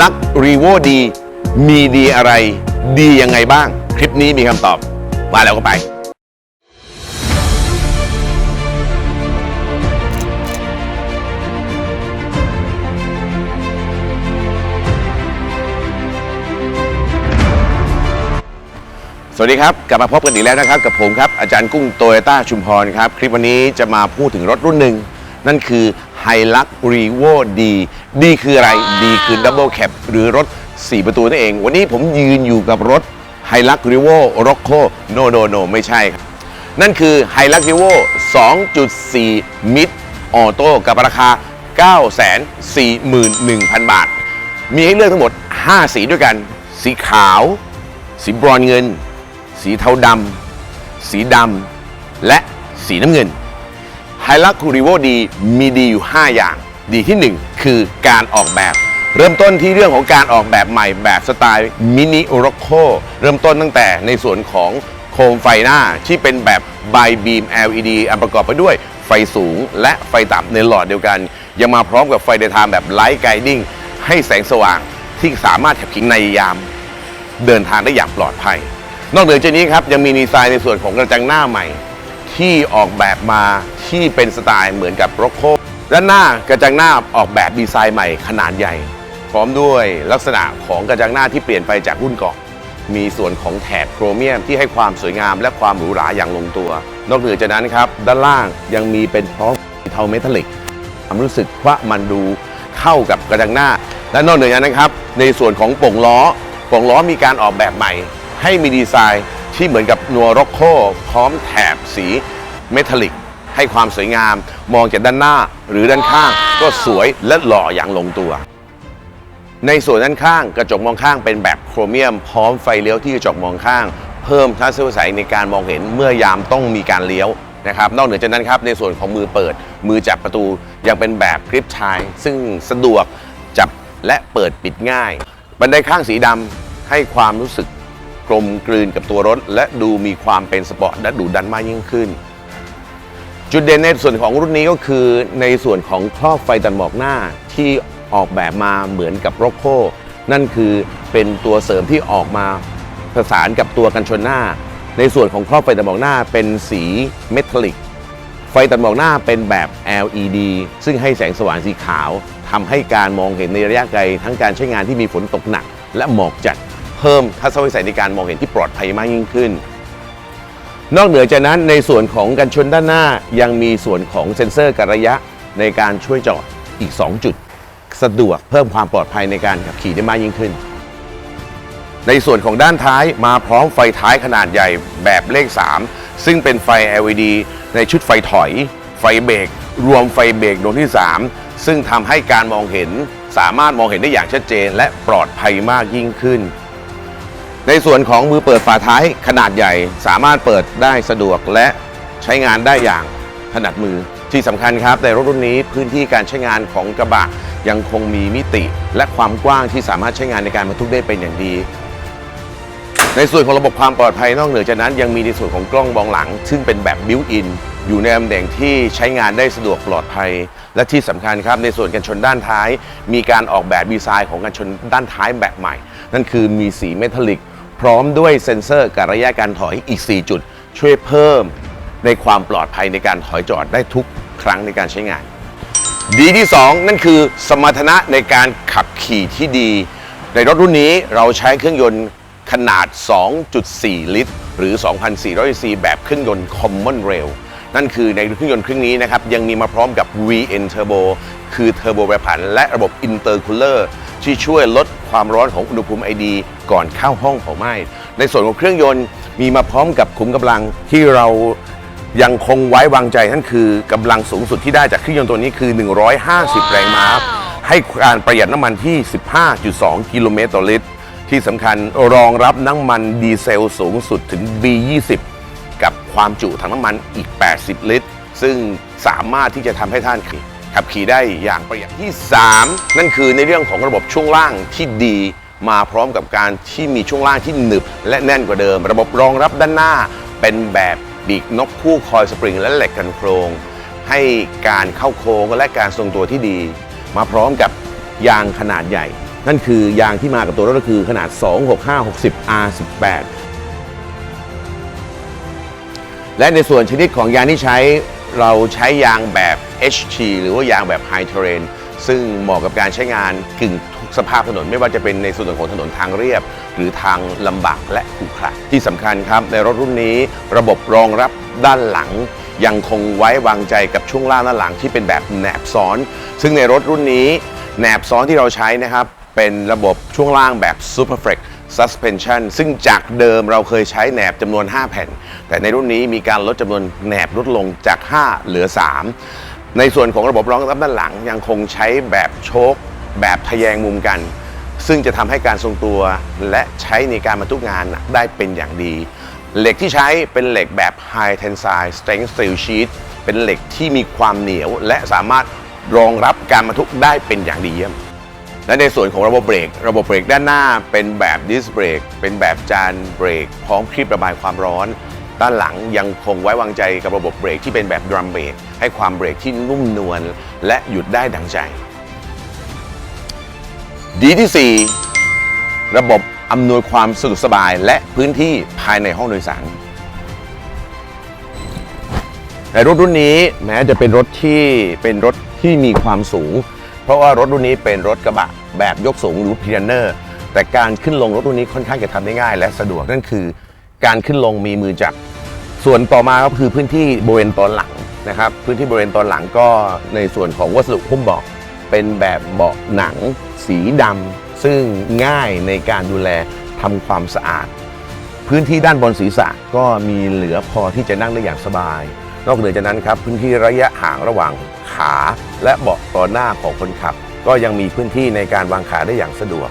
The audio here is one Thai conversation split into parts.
ลักรีโวดี มีดีอะไร ดียังไงบ้าง คลิปนี้มีคำตอบ มาแล้วก็ไปสวัสดีครับ กลับมาพบกันอีกแล้วนะครับ กับผมครับ อาจารย์กุ้งโตโยต้าชุมพรครับ คลิปวันนี้จะมาพูดถึงรถรุ่นหนึ่ง นั่นคือ h i l u x r e v o D D คืออะไร D คือ Double Cab หรือรถ 4 ประตูนั่นเอง วันนี้ผมยืนอยู่กับรถ h i l u x r e v o Rocco No No No ไม่ใช่ครับ นั่นคือ h i l u x r e v o 2.4 Mid Auto กับราคา 941,000 บาท มีให้เลือกทั้งหมด 5 สีด้วยกัน สีขาว สีบรอนซ์เงิน สีเทาดำสีดำและสีน้ำเงิน ไฮลักคูริโวดีมีดีอยู่ 5 อย่าง ดีที่ 1 คือการออกแบบ เริ่มต้นที่เรื่องของการออกแบบใหม่แบบสไตล์มินิโรโคเริ่มต้นตั้งแต่ในส่วนของโคมไฟหน้าที่เป็นแบบ by beam LED อันประกอบไปด้วยไฟสูงและไฟต่ำในหลอดเดียวกัน ยังมาพร้อมกับไฟเดย์ไทม์แบบไลท์ไกดิ้งให้แสงสว่างที่สามารถขับขี่ในยาม เดินทางได้อย่างปลอดภัย นอกเหนือจากนี้ครับยังมีดีไซน์ในส่วนของกระจังหน้าใหม่ ที่ออกแบบมา ที่เป็นสไตล์เหมือนกับโรโคด้านหน้ากระจังหน้าออกแบบดีไซน์ใหม่ขนาดใหญ่ พร้อมด้วยลักษณะของกระจังหน้าที่เปลี่ยนไปจากรุ่นก่อนมีส่วนของแถบโครเมียมที่ให้ความสวยงามและความหรูหราอย่างลงตัว นอกเหนือจากนั้นครับ ด้านล่างยังมีเป็นพร้อมเทาเมทัลลิกความรู้สึกว่ามันดูเข้ากับกระจังหน้า และนอกเหนือจากนั้นะครับ ในส่วนของโป่งล้อโป่งล้อมีการออกแบบใหม่ ให้มีดีไซน์ที่เหมือนกับนัวร็อกโคพร้อมแถบสีเมทัลลิก ให้ความสวยงาม มองจากด้านหน้าหรือด้านข้าง ก็สวยและหล่ออย่างลงตัว ในส่วนด้านข้างกระจกมองข้างเป็นแบบโครเมียม พร้อมไฟเลี้ยวที่กระจกมองข้าง เพิ่มทัศนวิสัยในการมองเห็นเมื่อยามต้องมีการเลี้ยวนะครับนอกเหนือจากนั้นครับในส่วนของมือเปิด มือจับประตูยังเป็นแบบกริปชาย ซึ่งสะดวกจับและเปิดปิดง่าย บันไดข้างสีดำให้ความรู้สึกกลมกลืนกับตัวรถ และดูมีความเป็นสปอร์ตและดูดันมากยิ่งขึ้น จุดเด่นในส่วนของรุ่นนี้ก็คือในส่วนของครอบไฟตัดหมอกหน้าที่ออกแบบมาเหมือนกับโรโคนั่นคือเป็นตัวเสริมที่ออกมาประสานกับตัวกันชนหน้า ในส่วนของครอบไฟตัดหมอกหน้าเป็นสีเมทัลลิก ไฟตัดหมอกหน้าเป็นแบบ LED ซึ่งให้แสงสว่างสีขาวทำให้การมองเห็นในระยะไกล ทั้งการใช้งานที่มีฝนตกหนัก และหมอกจัด เพิ่มทัศนวิสัยในการมองเห็นที่ปลอดภัยมากยิ่งขึ้น นอกเหนือจากนั้นในส่วนของกันชนด้านหน้ายังมีส่วนของเซ็นเซอร์กระยะในการช่วยจอดอีก 2 จุด สะดวกเพิ่มความปลอดภัยในการขับขี่ได้มากยิ่งขึ้น ในส่วนของด้านท้ายมาพร้อมไฟท้ายขนาดใหญ่แบบเลข 3 ซึ่งเป็นไฟ LED ในชุดไฟถอย ไฟเบรกรวมไฟเบรกดวงที่ 3 ซึ่งทำให้การมองเห็นสามารถมองเห็นได้อย่างชัดเจน และปลอดภัยมากยิ่งขึ้น ในส่วนของมือเปิดฝาท้ายขนาดใหญ่ สามารถเปิดได้สะดวกและใช้งานได้อย่างถนัดมือที่สำคัญครับในรถรุ่นนี้พื้นที่การใช้งานของกระบะยังคงมีมิติ และความกว้างที่สามารถใช้งานในการบรรทุกได้เป็นอย่างดี ในส่วนของระบบความปลอดภัยนอกเหนือจากนั้น ยังมีในส่วนของกล้องมองหลัง ซึ่งเป็นแบบบิวอินอยู่ในตำแหน่งที่ใช้งานได้สะดวกปลอดภัย และที่สำคัญครับในส่วนกันชนด้านท้าย มีการออกแบบดีไซน์ของกันชนด้านท้ายแบบใหม่ นั่นคือมีสีเมทัลลิก พร้อมด้วยเซ็นเซอร์กับระยะการถอยอีก 4 จุด ช่วยเพิ่มในความปลอดภัยในการถอยจอดได้ทุกครั้งในการใช้งาน ดีที่ 2 นั่นคือสมรรถนะในการขับขี่ที่ดี ในรถรุ่นนี้เราใช้เครื่องยนต์ขนาด 2.4 ลิตร หรือ 2,400 cc แบบเครื่องยนต์ Common Rail นั่นคือในเครื่องยนต์เครื่องนี้นะครับ ยังมีมาพร้อมกับ VN Turbo คือเทอร์โบแปรผัน และระบบ Intercooler ที่ช่วยลด ความร้อนของอุณหภูมิไอดีก่อนเข้าห้องเผาไหม้ ในส่วนของเครื่องยนต์มีมาพร้อมกับขุมกำลังที่เรายังคงไว้วางใจนั่นคือกำลังสูงสุดที่ได้จากเครื่องยนต์ตัวนี้คือ 150 แรงม้า ให้การประหยัดน้ำมันที่ 15.2 กิโลเมตรต่อลิตร ที่สำคัญรองรับน้ำมันดีเซลสูงสุดถึง B20 กับความจุถังน้ำมันอีก 80 ลิตร ซึ่งสามารถที่จะทำให้ท่าน ขับขี่ได้อย่างประหยัดที่ 3 นั่นคือในเรื่องของระบบช่วงล่างที่ดีมาพร้อมกับการที่มีช่วงล่างที่หนึบ และแน่นกว่าเดิม ระบบรองรับด้านหน้า เป็นแบบปีกนกคู่คอยสปริง และเหล็กกันโครง ให้การเข้าโค้งและการทรงตัวที่ดี มาพร้อมกับยางขนาดใหญ่ นั่นคือยางที่มากับตัวรถก็คือขนาด 26560 R18 และในส่วนชนิดของยางที่ใช้ เราใช้ยางแบบ HT หรือว่ายางแบบ High Terrain ซึ่งเหมาะกับการใช้งานกึ่งทุกสภาพถนนไม่ว่าจะเป็นในส่วนของถนนทางเรียบ หรือทางลำบากและขรุขระที่สำคัญครับในรถรุ่นนี้ระบบรองรับด้านหลัง ยังคงไว้วางใจกับช่วงล่างด้านหลังที่เป็นแบบแหนบซ้อน ซึ่งในรถรุ่นนี้แหนบซ้อนที่เราใช้นะครับเป็นระบบช่วงล่างแบบ Super Flex Suspension ซึ่งจากเดิมเราเคยใช้แหนบจำนวน 5 แผ่น แต่ในรุ่นนี้มีการลดจำนวนแหนบลดลงจาก 5 เหลือ 3 ในส่วนของระบบรองรับด้านหลังยังคงใช้แบบโชคแบบทะแยงมุมกัน ซึ่งจะทำให้การทรงตัวและใช้ในการบรรทุกงานได้เป็นอย่างดี เหล็กที่ใช้เป็นเหล็กแบบ High Tensile Strength Steel Sheet เป็นเหล็กที่มีความเหนียวและสามารถรองรับการบรรทุกได้เป็นอย่างดีเยี่ยม และในส่วนของระบบเบรก ระบบเบรกด้านหน้าเป็นแบบดิสเบรก เป็นแบบจานเบรก พร้อมคลิประบายความร้อน ด้านหลังยังคงไว้วางใจกับระบบเบรกที่เป็นแบบดรัมเบรก ให้ความเบรกที่นุ่มนวลและหยุดได้ดังใจ ดีที่ 4 ระบบอำนวยความสะดวกสบายและพื้นที่ภายในห้องโดยสารในรถรุ่นนี้แม้จะเป็นรถที่เป็นรถที่มีความสูง เพราะว่ารถรุ่นนี้เป็นรถกระบะแบบยกสูงหรือพีเนอร์แต่การขึ้นลงรถรุ่นนี้ค่อนข้างจะทำได้ง่าย และสะดวกนั่นคือ การขึ้นลงมีมือจับ ส่วนต่อมาก็คือพื้นที่บริเวณตอนหลังนะครับ พื้นที่บริเวณตอนหลังก็ในส่วนของวัสดุหุ้มเบาะเป็นแบบเบาะหนัง สีดำซึ่งง่ายในการดูแลทำความสะอาด พื้นที่ด้านบนศีรษะก็มีเหลือพอที่จะนั่งได้อย่างสบาย นอกเหนือจากนั้นครับพื้นที่ระยะห่างระหว่างขาและเบาะตอนหน้าของคนขับ ก็ยังมีพื้นที่ในการวางขาได้อย่างสะดวก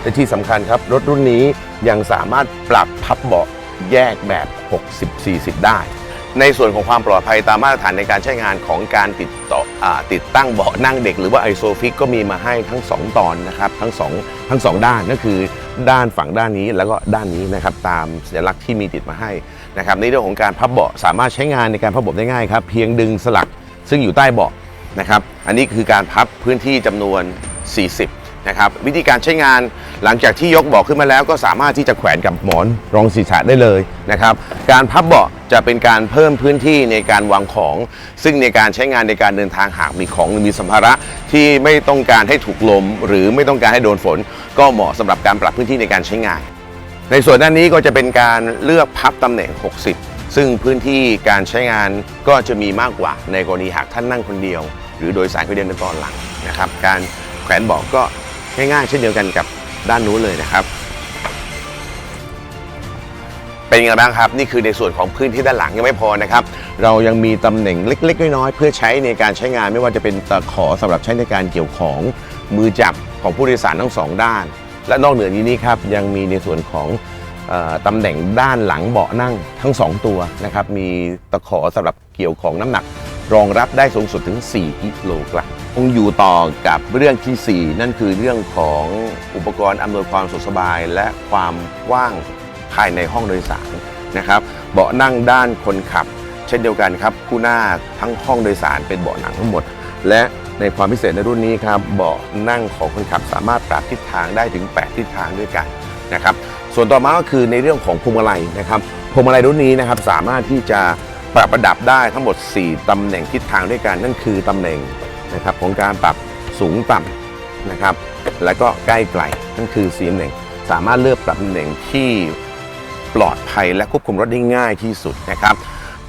และที่สำคัญครับรถรุ่นนี้ยังสามารถปรับพับเบาะแยกแบบ 60-40 ได้ ในส่วนของความปลอดภัยตามมาตรฐานในการใช้งานของการติดต่ออติดตั้งเบาะนั่งเด็กหรือว่าไอโซฟิกก็มีมาให้ทั้ง 2 ตอนนะครับ ทั้ง 2 ทั้งสองด้านก็คือ ด้านฝั่งด้านนี้แล้วก็ด้านนี้นะครับตามสัญลักษณ์ที่มีติดมาให้นะครับในเรื่องของการพับเบาะสามารถใช้งานในการพับเบาะได้ง่ายครับเพียงดึงสลักซึ่งอยู่ใต้เบาะนะครับอันนี้คือการพับพื้นที่จำนวน 40 นะครับวิธีการใช้งานหลังจากที่ยกเบาะขึ้นมาแล้วก็สามารถที่จะแขวนกับหมอนรองศีรษะได้เลยนะครับการพับเบาะจะเป็นการเพิ่มพื้นที่ในการวางของ ซึ่งในการใช้งานในการเดินทางหากมีของหรือมีสัมภาระที่ไม่ต้องการให้ถูกลม หรือไม่ต้องการให้โดนฝน ก็เหมาะสำหรับการปรับพื้นที่ในการใช้งาน ในส่วนด้านนี้ก็จะเป็นการเลือกพับตำแหน่ง 60 ซึ่งพื้นที่การใช้งานก็จะมีมากกว่าในกรณีหากท่านนั่งคนเดียว หรือโดยสารคนเดียวในตอนหลังนะครับการแขวนเบาะก็ ง่ายๆเช่นเดียวกันกับด้านนู้นเลยนะครับ เป็นยังไงบ้างครับ นี่คือในส่วนของพื้นที่ด้านหลังยังไม่พอนะครับ เรายังมีตำแหน่งเล็ก ๆ น้อยๆเพื่อใช้ในการใช้งานไม่ว่าจะเป็นตะขอสำหรับใช้ในการเกี่ยวของมือจับของผู้โดยสารทั้งสองด้าน และนอกเหนือนี้นี่ครับยังมีในส่วนของตำแหน่งด้านหลังเบาะนั่งทั้ง 2 ตัวนะครับ มีตะขอสำหรับเกี่ยวของน้ำหนัก รองรับได้สูงสุดถึง 4 กิโลกรัม คงอยู่ต่อกับเรื่องทีสี่ 4 นั่นคือเรื่องของอุปกรณ์อำนวยความสะดวกสบาย และความกว้างภายในห้องโดยสารนะครับ เบาะนั่งด้านคนขับ เช่นเดียวกันครับคู่หน้าทั้งห้องโดยสารเป็นเบาะหนังทั้งหมด และในความพิเศษในรุ่นนี้ครับเบาะนั่งของคนขับสามารถปรับทิศทางได้ถึง 8 ทิศทางด้วยกันนะครับ ส่วนต่อมาก็คือในเรื่องของพวงมาลัยนะครับพวงมาลัยรุ่นนี้นะครับสามารถที่จะปรับระดับได้ทั้งหมด 4ตำแหน่งทิศทางด้วยกันนั่นคือตำแหน่ง นะครับของการปรับสูงต่ำนะครับแล้วก็ใกล้ไกลนั่นคือสีตำแหน่งสามารถเลือกปรับตำแหน่งที่ปลอดภัยและควบคุมรถได้ง่ายที่สุดนะครับ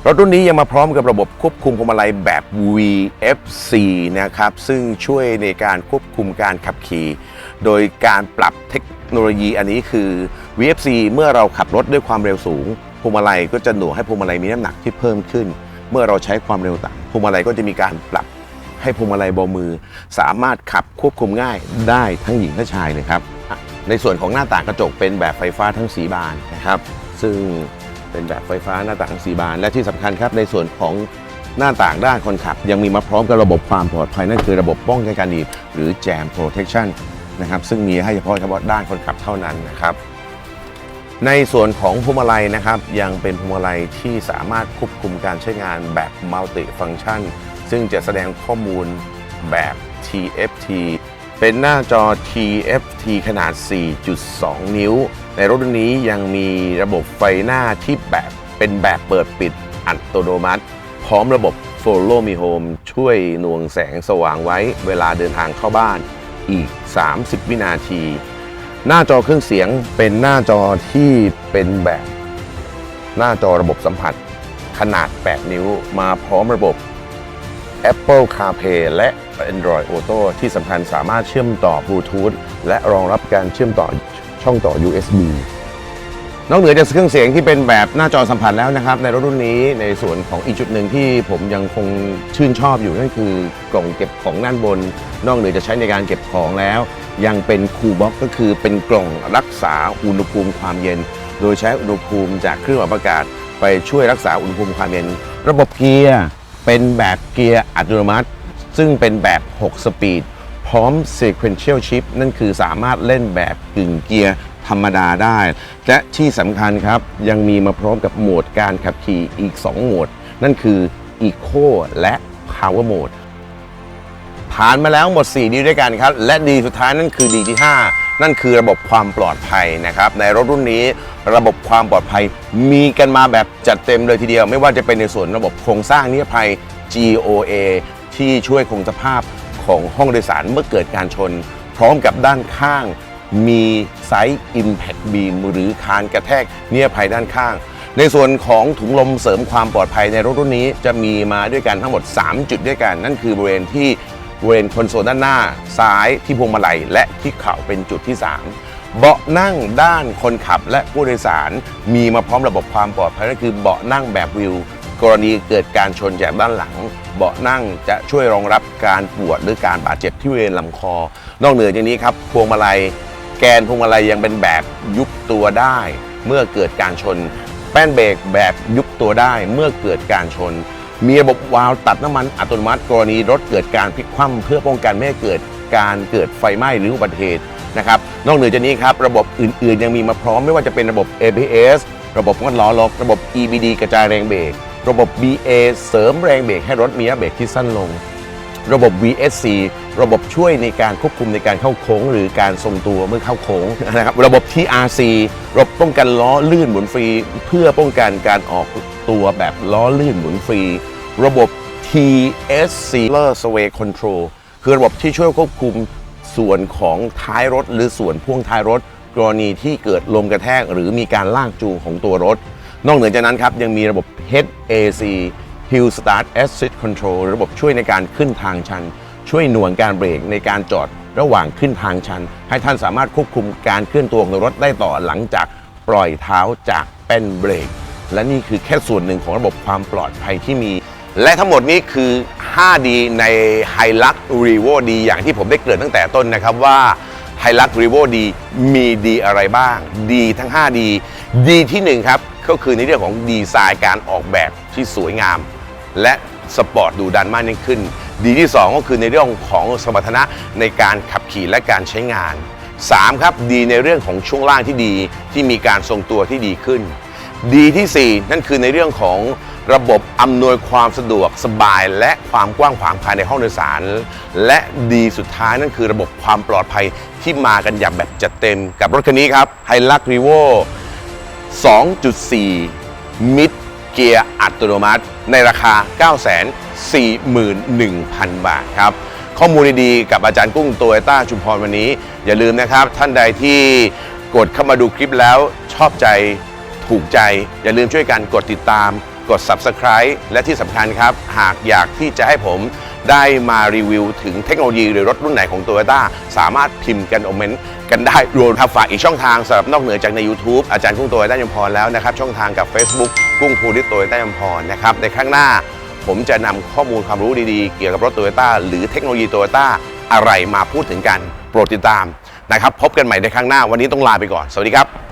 รถรุ่นนี้ยังมาพร้อมกับระบบควบคุมพวงมาลัยแบบ VFC นะครับซึ่งช่วยในการควบคุมการขับขี่ โดยการปรับเทคโนโลยีอันนี้คือ VFC เมื่อเราขับรถด้วยความเร็วสูงพวงมาลัยก็จะหน่วงให้พวงมาลัยมีน้ำหนักที่เพิ่มขึ้น เมื่อเราใช้ความเร็วต่ำพวงมาลัยก็จะมีการปรับ ให้พวงมาลัยเบามือ สามารถขับควบคุมง่ายได้ทั้งหญิงและชายเลยครับ ในส่วนของหน้าต่างกระจกเป็นแบบไฟฟ้าทั้งสีบานนะครับ ซึ่งเป็นแบบไฟฟ้าหน้าต่างสีบาน และที่สำคัญครับในส่วนของหน้าต่างด้านคนขับ ยังมีมาพร้อมกับระบบความปลอดภัย นั่นคือระบบป้องกันการหนีบหรือ Jam Protection นะครับซึ่งมีให้เฉพาะเฉพาะด้านคนขับเท่านั้นนะครับในส่วนของพวงมาลัยนะครับ ยังเป็นพวงมาลัยที่สามารถควบคุมการใช้งานแบบ Multi Function ซึ่งจะแสดงข้อมูลแบบ TFT เป็นหน้าจอ TFT ขนาด 4.2 นิ้ว ในรถรุ่นนี้ยังมีระบบไฟหน้าที่แบบเป็นแบบเปิดปิดอัตโนมัติ พร้อมระบบ Follow Me Home ช่วยน่วงแสงสว่างไว้เวลาเดินทางเข้าบ้านอีก 30 วินาที หน้าจอเครื่องเสียงเป็นหน้าจอที่เป็นแบบ หน้าจอระบบสัมผัสขนาด 8 นิ้วมาพร้อมระบบ Apple CarPlay และ Android Auto ที่สำคัญสามารถเชื่อมต่อบลูทูธและรองรับการเชื่อมต่อช่องต่อ USB นอกเหนือจากเครื่องเสียงที่เป็นแบบหน้าจอสัมผัสแล้วนะครับ ในรถรุ่นนี้ในส่วนของอีกจุดหนึ่งที่ผมยังคงชื่นชอบอยู่นั่นคือกล่องเก็บของด้านบน นอกเหนือจะใช้ในการเก็บของแล้ว ยังเป็นคูลบ็อกก็คือเป็นกล่องรักษาอุณหภูมิความเย็น โดยใช้อุณหภูมิจากเครื่องปรับอากาศ ไปช่วยรักษาอุณหภูมิความเย็น ระบบเกียร์ เป็นแบบเกียร์อัตโนมัติ ซึ่งเป็นแบบ 6 สปีด พร้อม sequential shift นั่นคือสามารถเล่นแบบกึ่งเกียร์ธรรมดาได้ และที่สำคัญครับ ยังมีมาพร้อมกับโหมดการขับขี่อีก 2 โหมด นั่นคือ Eco และ Power Mode ผ่านมาแล้วหมด 4 ดีด้วยกันครับ และดีสุดท้ายนั่นคือดีที่ 5 นั่นคือระบบความปลอดภัยนะครับ ในรถรุ่นนี้ ระบบความปลอดภัย มีกันมาแบบจัดเต็มเลยทีเดียว ไม่ว่าจะเป็นในส่วนระบบโครงสร้างนิรภัย GOA ที่ช่วยคงสภาพของห้องโดยสารเมื่อเกิดการชน พร้อมกับด้านข้างมีไซส์ Impact Beam หรือคานกระแทกนิรภัยด้านข้าง ในส่วนของถุงลมเสริมความปลอดภัยในรถรุ่นนี้จะมีมาด้วยกันทั้งหมด 3 จุดด้วยกัน นั่นคือบริเวณที่บริเวณคอนโซลด้านหน้า ซ้ายที่พวงมาลัยและที่เข่าเป็นจุดที่ 3 เบาะนั่งด้านคนขับและผู้โดยสาร มีมาพร้อมระบบความปลอดภัยนั่นคือเบาะนั่งแบบวิว กรณีเกิดการชนจากด้านหลัง เบาะนั่งจะช่วยรองรับการปวดหรือการบาดเจ็บที่บริเวณลำคอ นอกเหนือจากนี้ครับพวงมาลัย แกนพวงมาลัยยังเป็นแบบยุบตัวได้ เมื่อเกิดการชน แป้นเบรกแบบยุบตัวได้เมื่อเกิดการชน มีระบบวาล์วตัดน้ำมันอัตโนมัติ กรณีรถเกิดการพลิกคว่ำเพื่อป้องกันไม่ให้เกิดการเกิดไฟไหม้หรืออุบัติเหตุ นะครับนอกเหนือจากนี้ครับระบบอื่นๆ ยังมีมาพร้อมไม่ว่าจะเป็นระบบ ABS ระบบงดล้อล็อกระบบ EBD กระจายแรงเบรกระบบ BA เสริมแรงเบรกให้รถมีระเบรกที่สั้นลง ระบบ VSC ระบบช่วยในการควบคุมในการเข้าโค้ง หรือการทรงตัวเมื่อเข้าโค้งนะครับระบบ TRC ระบบป้องกันล้อลื่นหมุนฟรี เพื่อป้องกันการออกตัวแบบล้อลื่นหมุนฟรี ระบบ TSC Sway Control คือระบบที่ช่วยควบคุม ส่วนของท้ายรถ หรือส่วนพ่วงท้ายรถ กรณีที่เกิดลมกระแทก หรือมีการลากจูงของตัวรถ นอกเหนือจากนั้นครับยังมีระบบ HAC Hill Start Assist Control ระบบช่วยในการขึ้นทางชัน ช่วยหน่วงการเบรกในการจอดระหว่างขึ้นทางชัน ให้ท่านสามารถควบคุมการเคลื่อนตัวของรถได้ต่อหลังจากปล่อยเท้าจากแป้นเบรก และนี่คือแค่ส่วนหนึ่งของระบบความปลอดภัยที่มี และทั้งหมดนี้คือ 5D ใน h i l u x r e v o D อย่างที่ผมได้เกริ่นตั้งแต่ต้นนะครับว่า h i l u x r e v o D มีดีอะไรบ้าง ดีทั้ง 5D ดีที่ 1 ครับ ก็คือในเรื่องของดีไซน์การออกแบบที่สวยงาม และสปอร์ตดูดันมากยิ่งขึ้น ดีที่ 2 ก็คือในเรื่องของสมรรถนะในการขับขี่และการใช้งาน 3 ครับ ดีในเรื่องของช่วงล่างที่ดีที่มีการทรงตัวที่ดีขึ้น ดีที่ 4 นั่นคือในเรื่องของ ระบบอำนวยความสะดวกสบาย และความกว้างขวางภายในห้องโดยสาร และดีสุดท้ายนั่นคือระบบความปลอดภัยที่มากันอย่างแบบจัดเต็มกับรถคันนี้ครับ h i l u x r e v o 2.4มิดเกียร์อัตโนมัติ ในราคา 941,000 บาทครับ ข้อมูลดีๆกับอาจารย์กุ้งโตโยต้าชุมพรวันนี้ อย่าลืมนะครับ ท่านใดที่กดเข้ามาดูคลิปแล้วชอบใจถูกใจ อย่าลืมช่วยกันกดติดตาม กด Subscribe และที่สำคัญครับ หากอยากที่จะให้ผมได้มารีวิวถึงเทคโนโลยีหรือรถรุ่นไหนของ t o y ยต้สามารถพิมพ์กันคอมเมนต์กันได้รวมทั้งฝากอีกช่องทางสำหรับนอกเหนือจากใน YouTube อาจารย์กุ้งโตโยต้ายมพรแล้วนะครับ ช่องทางกับ Facebook กุ้งภูริโตโยต้ายมพรนะครับในข้างหน้าผมจะนำข้อมูลความรู้ดีๆ เกี่ยวกับรถโตโยต้าหรือเทคโนโลยีโตโยต้าอะไรมาพูดถึงกันโปรดติดตามนะครับพบกันใหม่ในครั้งหน้าวันนี้ต้องลาไปก่อน สวัสดีครับ